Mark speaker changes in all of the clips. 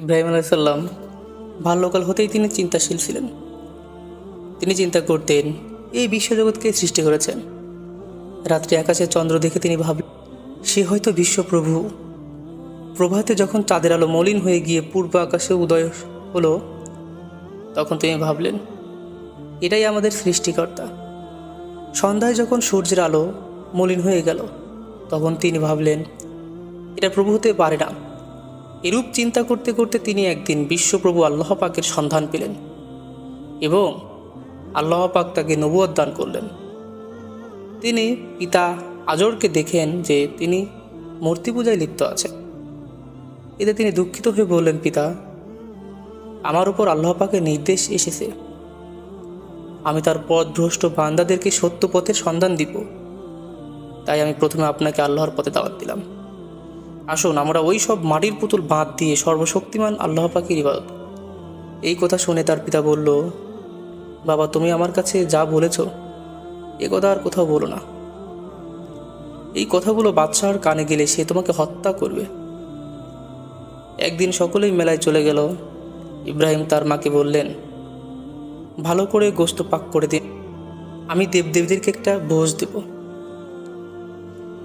Speaker 1: ইব্রাহিম আলাইসাল্লাম বাল্যকাল হতেই তিনি চিন্তাশীল ছিলেন। তিনি চিন্তা করতেন, এই বিশ্বজগৎকে সৃষ্টি করেছেন। রাত্রি আকাশে চন্দ্র দেখে তিনি ভাবলেন, সে হয়তো বিশ্বপ্রভু। প্রভাতে যখন চাঁদের আলো মলিন হয়ে গিয়ে পূর্ব আকাশে উদয় হলো, তখন তিনি ভাবলেন, এটাই আমাদের সৃষ্টিকর্তা। সন্ধ্যায় যখন সূর্যের আলো মলিন হয়ে গেল, তখন তিনি ভাবলেন, এটা প্রভু হতে পারে না। এরূপ চিন্তা করতে করতে তিনি একদিন বিশ্বপ্রভু আল্লাহ পাকের সন্ধান পেলেন এবং আল্লাহ পাক তাকে নবুয়ত দান করলেন। তিনি পিতা আজরকে দেখেন যে তিনি মূর্তি পূজায় লিপ্ত আছেন। এতে তিনি দুঃখিত হয়ে বললেন, পিতা, আমার উপর আল্লাহ পাকের নির্দেশ এসেছে। আমি তার পথভ্রষ্ট বান্দাদেরকে সত্য পথের সন্ধান দিব। তাই আমি প্রথমে আপনাকে আল্লাহর পথে দাওয়াত দিলাম। আসুন, আমরা ওই সব মাটির পুতুল বাঁধ দিয়ে সর্বশক্তিমান আল্লাহ পাখির ইবাদত। এই কথা শুনে তার পিতা বলল, বাবা, তুমি আমার কাছে যা বলেছ, এ কথা আর কোথাও বলো না। এই কথাগুলো বাদশাহর কানে গেলে সে তোমাকে হত্যা করবে। একদিন সকলেই মেলায় চলে গেল। ইব্রাহিম তার মাকে বললেন, ভালো করে গোস্ত পাক করে দিন, আমি দেবদেবীদেরকে একটা ভোজ দেবো।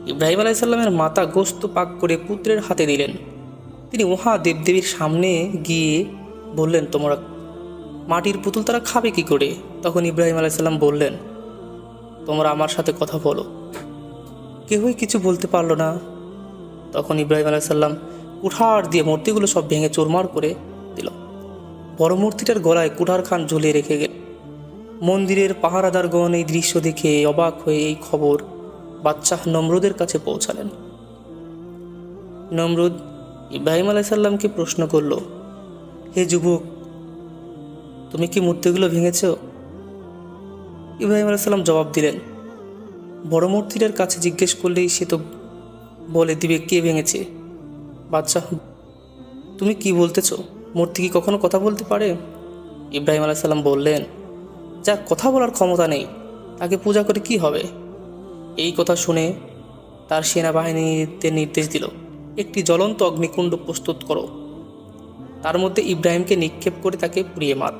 Speaker 1: ইব্রাহিম আলাইসাল্লামের মাতা গোস্ত পাক করে পুত্রের হাতে দিলেন। তিনি উহা দেবদেবীর সামনে গিয়ে বললেন, তোমরা মাটির পুতুল তারা খাবে কি করে? তখন ইব্রাহিম আলাইসাল্লাম বললেন, তোমরা আমার সাথে কথা বলো। কেউই কিছু বলতে পারল না। তখন ইব্রাহিম আলাইসাল্লাম কুঠার দিয়ে মূর্তিগুলো সব ভেঙে চোরমার করে দিল। বড় মূর্তিটার গলায় কুঠার খান ঝুলিয়ে রেখে গেল মন্দিরের পাহারাদারগণ এই দৃশ্য দেখে অবাক হয়ে এই খবর বাচ্চা নমরুদের কাছে পৌঁছালেন। নমরুদ ইব্রাহিম আলাইসাল্লামকে প্রশ্ন করল, হে যুবক, তুমি কি মূর্তিগুলো ভেঙেছ? ইব্রাহিম আলাইসাল্লাম জবাব দিলেন, বড় মূর্তিটার কাছে জিজ্ঞেস করলেই সে তো বলে দিবে কে ভেঙেছে। বাচ্চা তুমি কি বলতেছ? মূর্তি কি কখনো কথা বলতে পারে? ইব্রাহিম আলাইসাল্লাম বললেন, যা কথা বলার ক্ষমতা নেই তাকে পূজা করে কি হবে? এই কথা শুনে তার সেনাবাহিনীতে নির্দেশ দিল, একটি জ্বলন্ত অগ্নিকুণ্ড প্রস্তুত করো। তার মধ্যে ইব্রাহিমকে নিক্ষেপ করে তাকে পুড়িয়ে মার।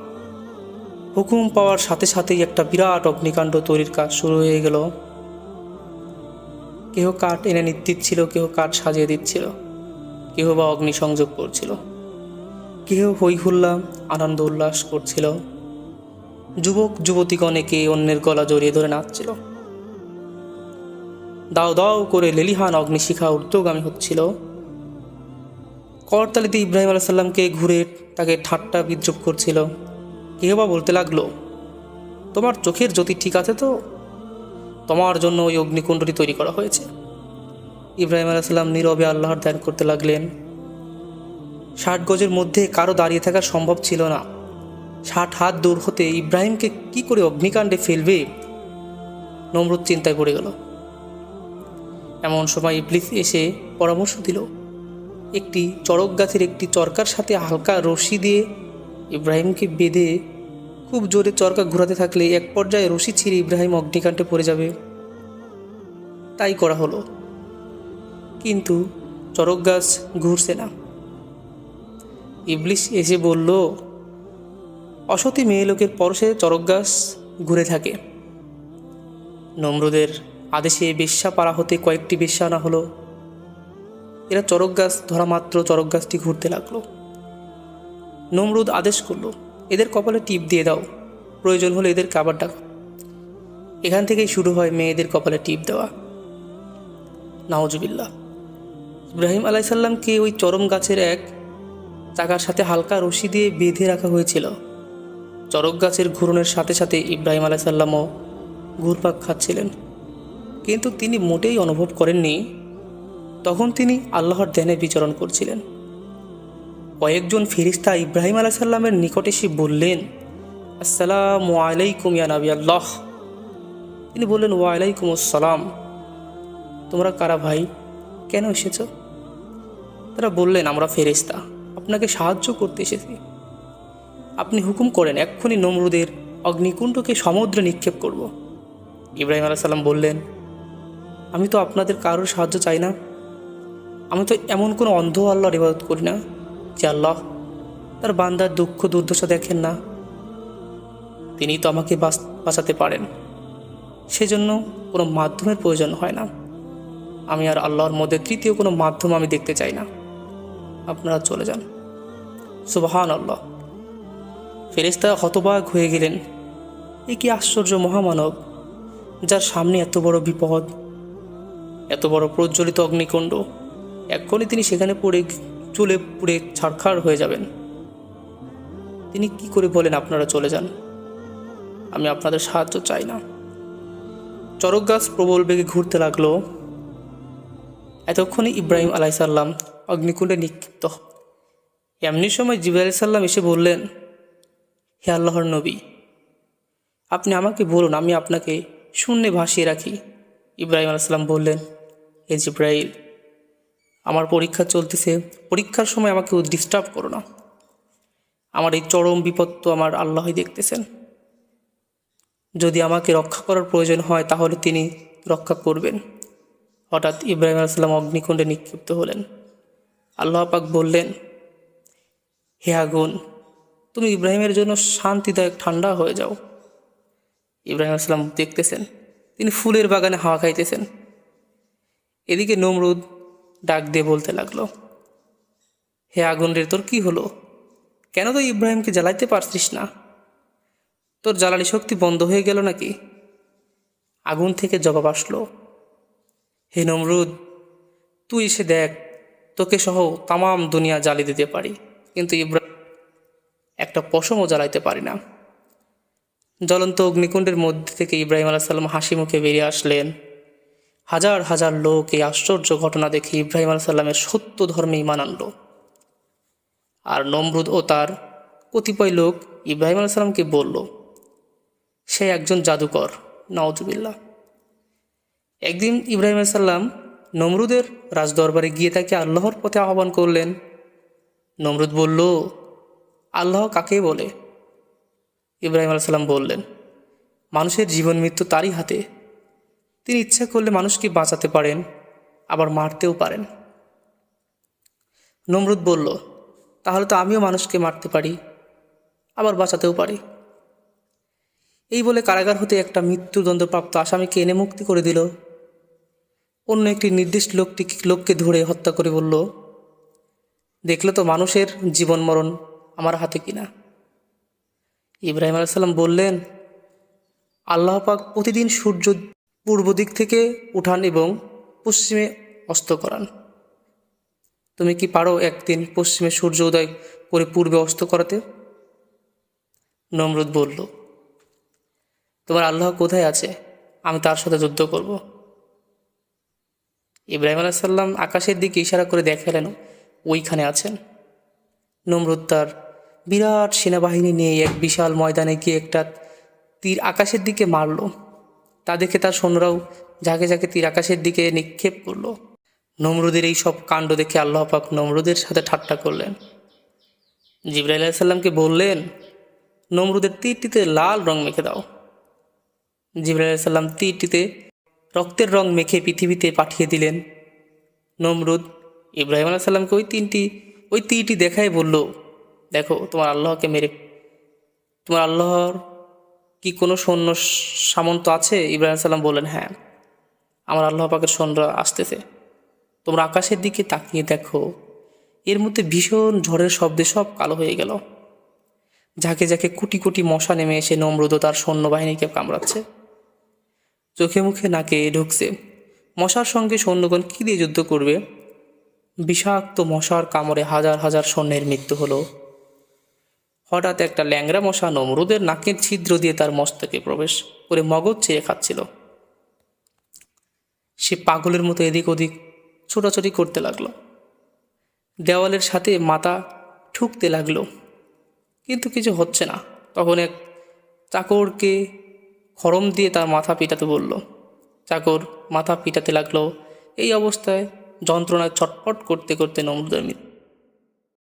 Speaker 1: হুকুম পাওয়ার সাথে সাথেই একটা বিরাট অগ্নিকাণ্ড তৈরির কাজ শুরু হয়ে গেল। কেহ কাঠ এনে দিচ্ছিল কেহ কাঠ সাজিয়ে দিচ্ছিল, কেহ বা অগ্নি সংযোগ করছিল, কেহ হই হুল্লা আনন্দ উল্লাস করছিল। যুবক, যুবতীগণ একে অন্যের গলা জড়িয়ে ধরে নাচছিল। দাও দাও করে লেলিহান অগ্নিশিখা ঊর্ধ্বগামী হচ্ছিল। করতালিতে ইব্রাহিম আলাইসাল্লামকে ঘুরে তাকে ঠাট্টা বিদ্রুপ করছিল। কেউ বা বলতে লাগল, তোমার চোখের জ্যোতি ঠিক আছে তো? তোমার জন্য ওই অগ্নিকুণ্ডটি তৈরি করা হয়েছে। ইব্রাহিম আলাইসাল্লাম নীরবে আল্লাহর ধ্যান করতে লাগলেন। ষাট গজের মধ্যে কারও দাঁড়িয়ে থাকা সম্ভব ছিল না। ষাট হাত দূর হতে ইব্রাহিমকে কি করে অগ্নিকাণ্ডে ফেলবে? নমরুদ চিন্তায় পড়ে গেল। এমন সময় ইবলিস এসে পরামর্শ দিল, একটি চড়ক গাছের একটি চরকার সাথে হালকা রশি দিয়ে ইব্রাহিমকে বেঁধে খুব জোরে চরকা ঘোরাতে থাকলে এক পর্যায়ে রশি ছিঁড়ে ইব্রাহিম অগ্নিকাণ্ডে পড়ে যাবে। তাই করা হলো। কিন্তু চরক গাছ ঘুরছে না। ইবলিশ এসে বলল, অসতী মেয়ে লোকের পরশে চরক গাছ ঘুরে থাকে। নমরুদের আদেশে বেশ্যা পাড়া হতে কয়েকটি বেশ্যা আনা হলো। এরা চরক গাছ ধরা মাত্র চরক গাছটি ঘুরতে লাগল। নমরুদ আদেশ করল, এদের কপালে টিপ দিয়ে দাও, প্রয়োজন হলে এদের কাবার ডাকা। এখান থেকেই শুরু হয় মেয়েদের কপালে টিপ দেওয়া। নাওজুবিল্লা ইব্রাহিম আলাইসাল্লামকে ওই চরম গাছের এক চাকার সাথে হালকা রশি দিয়ে বেঁধে রাখা হয়েছিল। চরক গাছের ঘূর্ণের সাথে সাথে ইব্রাহিম আলাইসাল্লামও ঘুরপাক খাচ্ছিলেন। কিন্তু তিনি মোটেই অনুভব করেননি। তখন তিনি আল্লাহর ধ্যানে বিচরণ করছিলেন। কয়েকজন ফিরিস্তা ইব্রাহিম আলাইসাল্লামের নিকট এসে বললেন, আসসালামু আলাইকুম ইয়া নবী আল্লাহ। তিনি বললেন ওয়ালাইকুম আসসালাম। তোমরা কারা ভাই? কেন এসেছ? তারা বললেন, আমরা ফেরিস্তা আপনাকে সাহায্য করতে এসেছি। আপনি হুকুম করেন, এক্ষুনি নমরুদের অগ্নিকুণ্ডকে সমুদ্রে নিক্ষেপ করব। ইব্রাহিম আলাহ সাল্লাম বললেন আমি তো আপনাদের কারোর সাহায্য চাই না। আমি তো এমন কোনো অন্ধ আল্লাহর ইবাদত করি না যে আল্লাহ তার বান্দার দুঃখ দুর্দশা দেখেন না। তিনি তো আমাকে বাঁচ- বাঁচাতে পারেন। সেজন্য কোনো মাধ্যমের প্রয়োজন হয় না। আমি আর আল্লাহর মধ্যে তৃতীয় কোনো মাধ্যম আমি দেখতে চাই না। আপনারা চলে যান। সুবাহান আল্লাহ ফেরেস্তা হতবাক হয়ে গেলেন। এ কি আশ্চর্য মহামানব, যার সামনে এত বড় বিপদ। এত বড় প্রজ্বলিত অগ্নিকুণ্ড। এক্ষণে তিনি সেখানে পড়ে চুলে পুড়ে ছাড়খাড় হয়ে যাবেন। তিনি কি করে বলেন আপনারা চলে যান? আমি আপনাদের সাহায্য চাই না। চরক গাছ প্রবল বেগে ঘুরতে লাগল। এতক্ষণে ইব্রাহিম আলাইসাল্লাম অগ্নিকুণ্ডে নিক্ষিপ্ত। এমনি সময় জিব আলাইসাল্লাম এসে বললেন, হে আল্লাহর নবী, আপনি আমাকে বলুন, আমি আপনাকে শূন্যে ভাসিয়ে রাখি। ইব্রাহিম আলাইসাল্লাম বললেন হে জিব্রাইল আমার পরীক্ষা চলতেছে, পরীক্ষার সময় আমাকে ডিস্টার্ব করো না। আমার এই চরম বিপদ তো আমার আল্লাহই দেখতেছেন। যদি আমাকে রক্ষা করার প্রয়োজন হয়, তাহলে তিনি রক্ষা করবেন। হঠাৎ ইব্রাহিম আলাইসাল্লাম অগ্নিকুণ্ডে নিক্ষিপ্ত হলেন। আল্লাহ পাক বললেন, হে আগুন, তুমি ইব্রাহিমের জন্য শান্তিদায়ক ঠান্ডা হয়ে যাও। ইব্রাহিম আসলাম দেখতেছেন, তিনি ফুলের বাগানে হাওয়া খাইতেছেন। এদিকে নমরুদ ডাক দিয়ে বলতে লাগল, হে আগুন রে তোর কি হলো? কেন তো ইব্রাহিমকে জ্বালাইতে পারছিস না? তোর জ্বালানি শক্তি বন্ধ হয়ে গেল নাকি? আগুন থেকে জবাব আসলো, হে নমরুদ, তুই এসে দেখ, তোকে সহ তামাম দুনিয়া জ্বালি দিতে পারি, কিন্তু ইব্রাহিম একটা পশমও জ্বালাইতে পারি না। জ্বলন্ত অগ্নিকুণ্ডের মধ্যে থেকে ইব্রাহিম আলাইসাল্লাম হাসি মুখে বেরিয়ে আসলেন। হাজার হাজার লোক এই আশ্চর্য ঘটনা দেখে ইব্রাহিম আলাইসাল্লামের সত্য ধর্মে ইমান আনল। আর নমরুদ ও তার কতিপয় লোক ইব্রাহিম আলাইসাল্লামকে বলল, সে একজন জাদুকর নওয়াজুবিল্লাহ একদিন ইব্রাহিম আলাইসাল্লাম নমরুদের রাজদরবারে গিয়ে তাকে আল্লাহর পথে আহ্বান করলেন। নমরুদ বলল, আল্লাহ কাকে বলে? ইব্রাহিম আলাইসাল্লাম বললেন, মানুষের জীবন মৃত্যু তারই হাতে। তিনি ইচ্ছা করলে মানুষকে বাঁচাতে পারেন, আবার মারতেও পারেন। নমরুদ বলল, তাহলে তো আমিও মানুষকে মারতে পারি, আবার বাঁচাতেও পারি। এই বলে কারাগার হতে একটা মৃত্যুদণ্ডপ্রাপ্ত আসামিকে এনে মুক্তি করে দিল। অন্য একটি নির্দিষ্ট লোকটি লোককে ধরে হত্যা করে বলল, দেখলে তো মানুষের জীবন মরণ আমার হাতে কিনা। ইব্রাহিম আলাইসাল্লাম বললেন, আল্লাহ পাক প্রতিদিন সূর্য পূর্ব দিক থেকে উঠান এবং পশ্চিমে অস্ত করান। তুমি কি পারো একদিন পশ্চিমে সূর্য উদয় করে পূর্বে অস্ত করাতে? নমরুদ বলল, তোমার আল্লাহ কোথায় আছে? আমি তার সাথে যুদ্ধ করব। ইব্রাহিম আলাইসাল্লাম আকাশের দিকে ইশারা করে দেখালেন, ওইখানে আছেন। নমরুদ তার বিরাট সেনাবাহিনী নিয়ে এক বিশাল ময়দানে গিয়ে একটা তীর আকাশের দিকে মারল। তা দেখে তার সৈন্যরাও ঝাঁকে ঝাঁকে তীর আকাশের দিকে নিক্ষেপ করল। নমরুদের এই সব কাণ্ড দেখে আল্লাহ পাক নমরুদের সাথে ঠাট্টা করলেন। জিব্রাইল আলাইসাল্লামকে বললেন, নমরুদের তীরটিতে লাল রং মেখে দাও। জিব্রাইল আলাইসাল্লাম তীরটিতে রক্তের রং মেখে পৃথিবীতে পাঠিয়ে দিলেন। নমরুদ ইব্রাহিম আলাইসাল্লামকে ওই তিনটি, ওই তীরটি দেখাই বলল, দেখো, তোমার আল্লাহকে মেরে, তোমার আল্লাহর কি কোনো সৈন্য সামন্ত আছে? ইব্রাহিম সাল্লাম বললেন হ্যাঁ আমার আল্লাহ পাকের সৈন্যরা আসতেছে। তোমরা আকাশের দিকে তাকিয়ে দেখো। এর মধ্যে ভীষণ ঝড়ের শব্দে সব কালো হয়ে গেল। ঝাঁকে ঝাঁকে কোটি কোটি মশা নেমে এসে নমরুদ তার সৈন্যবাহিনীকে কামড়াচ্ছে। চোখে মুখে নাকে ঢুকছে। মশার সঙ্গে সৈন্যগণ কী দিয়ে যুদ্ধ করবে? বিষাক্ত মশার কামড়ে হাজার হাজার সৈন্যের মৃত্যু হলো। হঠাৎ একটা ল্যাংড়া মশা নমরুদের নাকের ছিদ্র দিয়ে তার মস্তকে প্রবেশ করে মগজ চেয়ে খাচ্ছিল। সে পাগলের মতো এদিক ওদিক ছোটাছুটি করতে লাগল। দেওয়ালের সাথে মাথা ঠুকতে লাগল। কিন্তু কিছু হচ্ছে না। তখন এক চাকরকে খরম দিয়ে তার মাথা পিটাতে বলল। চাকর মাথা পিটাতে লাগল। এই অবস্থায় যন্ত্রণায় ছটপট করতে করতে নমরুদের মৃত্যু।